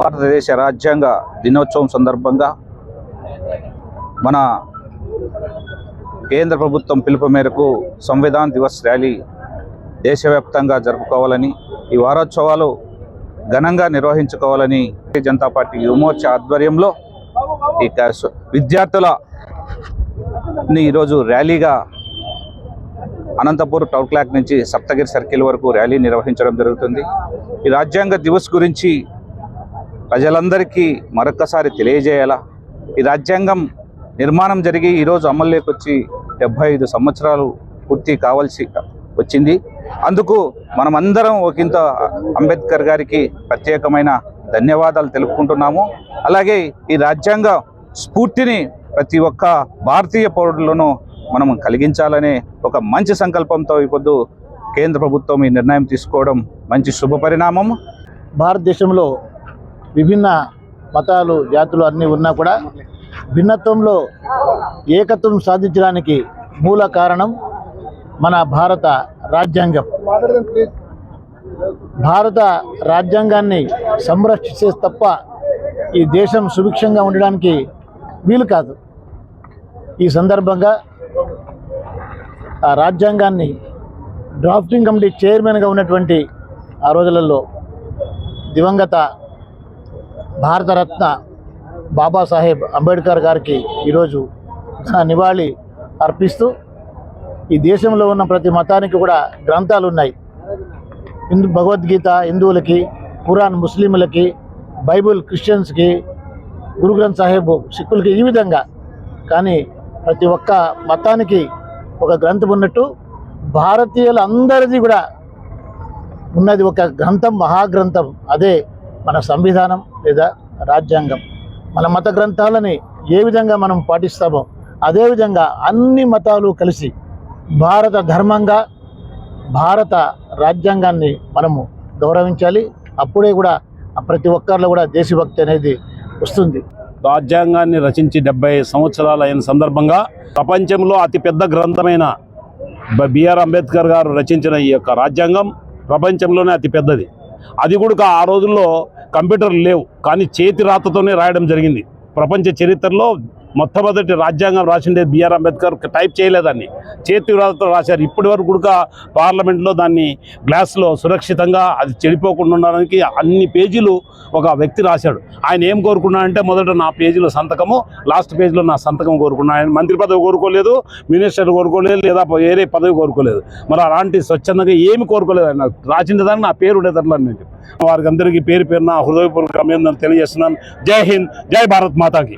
భారతదేశ రాజ్యాంగ దినోత్సవం సందర్భంగా మన కేంద్ర ప్రభుత్వం పిలుపు మేరకు సంవిధాన్ దివస్ ర్యాలీ దేశవ్యాప్తంగా జరుపుకోవాలని ఈ వారోత్సవాలు ఘనంగా నిర్వహించుకోవాలని భారతీయ జనతా పార్టీ యువమోర్చ ఆధ్వర్యంలో ఈ విద్యార్థులని ఈరోజు ర్యాలీగా అనంతపూర్ టౌన్ క్లాక్ నుంచి సప్తగిరి సర్కిల్ వరకు ర్యాలీ నిర్వహించడం జరుగుతుంది. ఈ రాజ్యాంగ దివస్ గురించి ప్రజలందరికీ మరొక్కసారి తెలియజేయాలా? ఈ రాజ్యాంగం నిర్మాణం జరిగి ఈరోజు అమల్లోకి వచ్చి డెబ్బై ఐదు సంవత్సరాలు పూర్తి కావాల్సి వచ్చింది. అందుకు మనమందరం ఒకంత అంబేద్కర్ గారికి ప్రత్యేకమైన ధన్యవాదాలు తెలుపుకుంటున్నాము. అలాగే ఈ రాజ్యాంగ స్ఫూర్తిని ప్రతి ఒక్క భారతీయ పౌరులను మనం కలిగించాలనే ఒక మంచి సంకల్పంతో ఇప్పుడు కేంద్ర ప్రభుత్వం ఈ నిర్ణయం తీసుకోవడం మంచి శుభ పరిణామం భారతదేశంలో విభిన్న మతాలు జాతులు అన్నీ ఉన్నా కూడా భిన్నత్వంలో ఏకత్వం సాధించడానికి మూల కారణం మన భారత రాజ్యాంగం. భారత రాజ్యాంగాన్ని సంరక్షిస్తే తప్ప ఈ దేశం సుభిక్షంగా ఉండడానికి వీలు కాదు. ఈ సందర్భంగా ఆ రాజ్యాంగాన్ని డ్రాఫ్టింగ్ కమిటీ చైర్మన్గా ఉన్నటువంటి ఆ రోజులలో దివంగత భారతరత్న బాబాసాహెబ్ అంబేద్కర్ గారికి ఈరోజు నివాళి అర్పిస్తూ ఈ దేశంలో ఉన్న ప్రతి మతానికి కూడా గ్రంథాలు ఉన్నాయి. హిందూ భగవద్గీత హిందువులకి ఖురాన్ ముస్లింలకి బైబుల్ క్రిస్టియన్స్కి గురు గ్రంథ్ సాహెబ్ సిక్కులకి ఈ విధంగా. కానీ ప్రతి ఒక్క మతానికి ఒక గ్రంథం ఉన్నట్టు భారతీయులందరిది కూడా ఉన్నది ఒక గ్రంథం మహాగ్రంథం. అదే మన సంవిధానం లేదా రాజ్యాంగం మన మత గ్రంథాలని ఏ విధంగా మనం పాటిస్తామో అదేవిధంగా అన్ని మతాలు కలిసి భారత ధర్మంగా భారత రాజ్యాంగాన్ని మనము గౌరవించాలి. అప్పుడే కూడా ప్రతి ఒక్కరిలో కూడా దేశభక్తి అనేది వస్తుంది. రాజ్యాంగాన్ని రచించి డెబ్బై సంవత్సరాలు అయిన సందర్భంగా ప్రపంచంలో అతిపెద్ద గ్రంథమైన బిఆర్ అంబేద్కర్ గారు రచించిన ఈ యొక్క రాజ్యాంగం ప్రపంచంలోనే అతిపెద్దది. అది కూడా ఆ రోజుల్లో కంప్యూటర్లు లేవు. కానీ చేతి రాతతోనే రాయడం జరిగింది. ప్రపంచ చరిత్రలో మొట్టమొదటి రాజ్యాంగం రాసిండే బిఆర్ అంబేద్కర్ టైప్ చేయలేదాన్ని చేతి రాతతో రాశారు. ఇప్పటి వరకు కూడా పార్లమెంట్లో దాన్ని గ్లాస్లో సురక్షితంగా అది చెడిపోకుండా ఉండడానికి అన్ని పేజీలు ఒక వ్యక్తి రాశాడు. ఆయన ఏం కోరుకున్నాడంటే మొదట నా పేజీలో సంతకము లాస్ట్ పేజీలో నా సంతకం కోరుకున్నాడు ఆయన మంత్రి పదవి కోరుకోలేదు మినిస్టర్ కోరుకోలేదు లేదా వేరే పదవి కోరుకోలేదు. మరి అలాంటి స్వచ్ఛందంగా ఏమి కోరుకోలేదు ఆయన. రాసిన దాన్ని నా పేరు ఉండేటట్లు అని వారికి అందరికీ పేరు పేరున హృదయపూర్వక అభినందనలు తెలియజేస్తున్నాను. జై హింద్ జై భారత్ మాతాకి.